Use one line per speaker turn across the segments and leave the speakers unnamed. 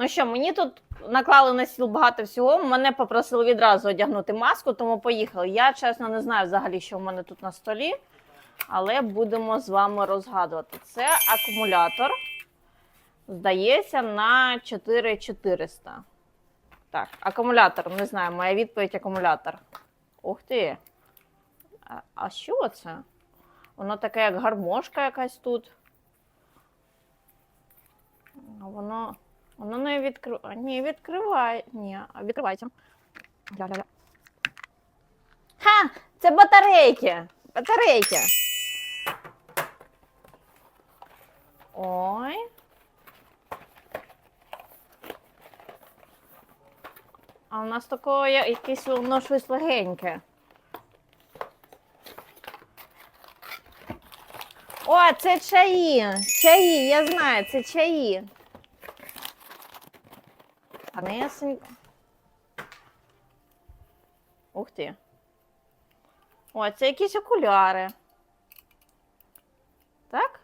Ну що, мені тут наклали на стіл багато всього. Мене попросили відразу одягнути маску, тому поїхали. Я чесно не знаю взагалі, що в мене тут на столі, але будемо з вами розгадувати. Це акумулятор. Здається, на 4400. Так, акумулятор, не знаю, моя відповідь акумулятор. Ух ти. А, а що це? Воно таке, як гармошка якась тут. Воно. Воно не відкриває. Ні, відкриває. Ні, відкривається. Ля-ля-ля. Ха! Це батарейки! Батарейки! Ой. А у нас такого якесь воно щось легеньке. О, це чаї. Чаї, я знаю, це чаї. Гарнесенько. Ух ти. О, це якісь окуляри. Так?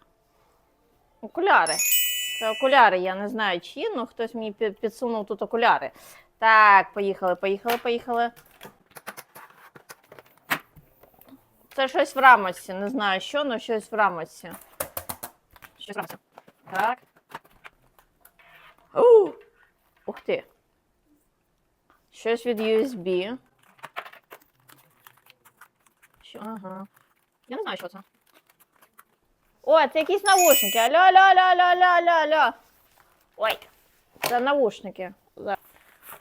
Окуляри. Це окуляри, я не знаю чиї, але хтось мені підсунув тут окуляри. Так, поїхали, поїхали, поїхали. Це щось в рамочці, не знаю що, але щось в рамочці. Щось в рамочці. Так. У! Ух ти. Щось від USB. Що? Ага. Я не знаю, що це. О, це якісь навушники. Алло, алло, алло, алло, алло, алло, алло. Ой, це навушники.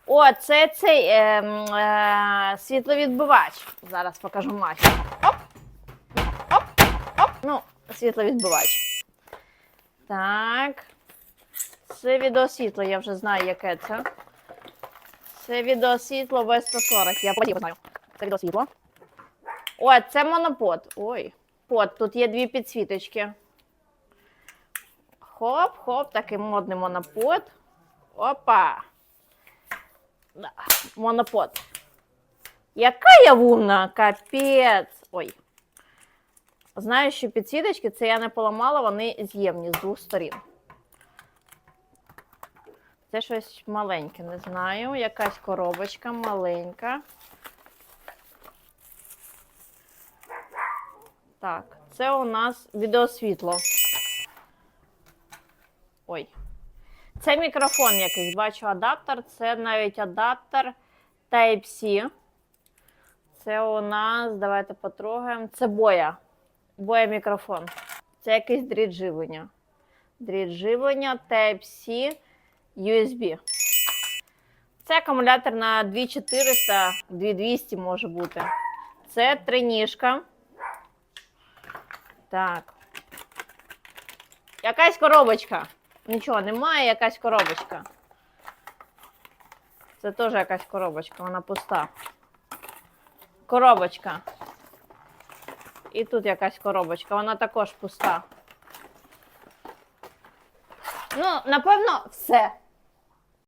О, це цей ем, е, світловідбивач. Зараз покажу Маші. Оп! Оп! Оп! Ну, світловідбивач. Так. Це відеосвітло, я вже знаю, яке це. Це відеосвітло В140. Я потім знаю. Це відеосвітло. О, це монопод. Ой. Под, тут є дві підсвіточки. Хоп, хоп, такий модний монопод. Опа. Да, монопод. Яка я вумна, капець. Ой. Знаю, що підсвіточки це я не поламала, вони з'ємні з двох сторін. Це щось маленьке, не знаю. Якась коробочка маленька. Так, це у нас відеосвітло. Ой. Це мікрофон якийсь. Бачу адаптер. Це навіть адаптер Type-C. Це у нас, давайте потрогаємо. Це боя. Боя мікрофон. Це якесь дріт живлення. Дріт живлення Type-C USB. Це акумулятор на 2400, 2200 може бути. Це триніжка. Так. Якась коробочка. Нічого немає, якась коробочка. Це теж якась коробочка, вона пуста. Коробочка. І тут якась коробочка, вона також пуста. Ну, напевно, все.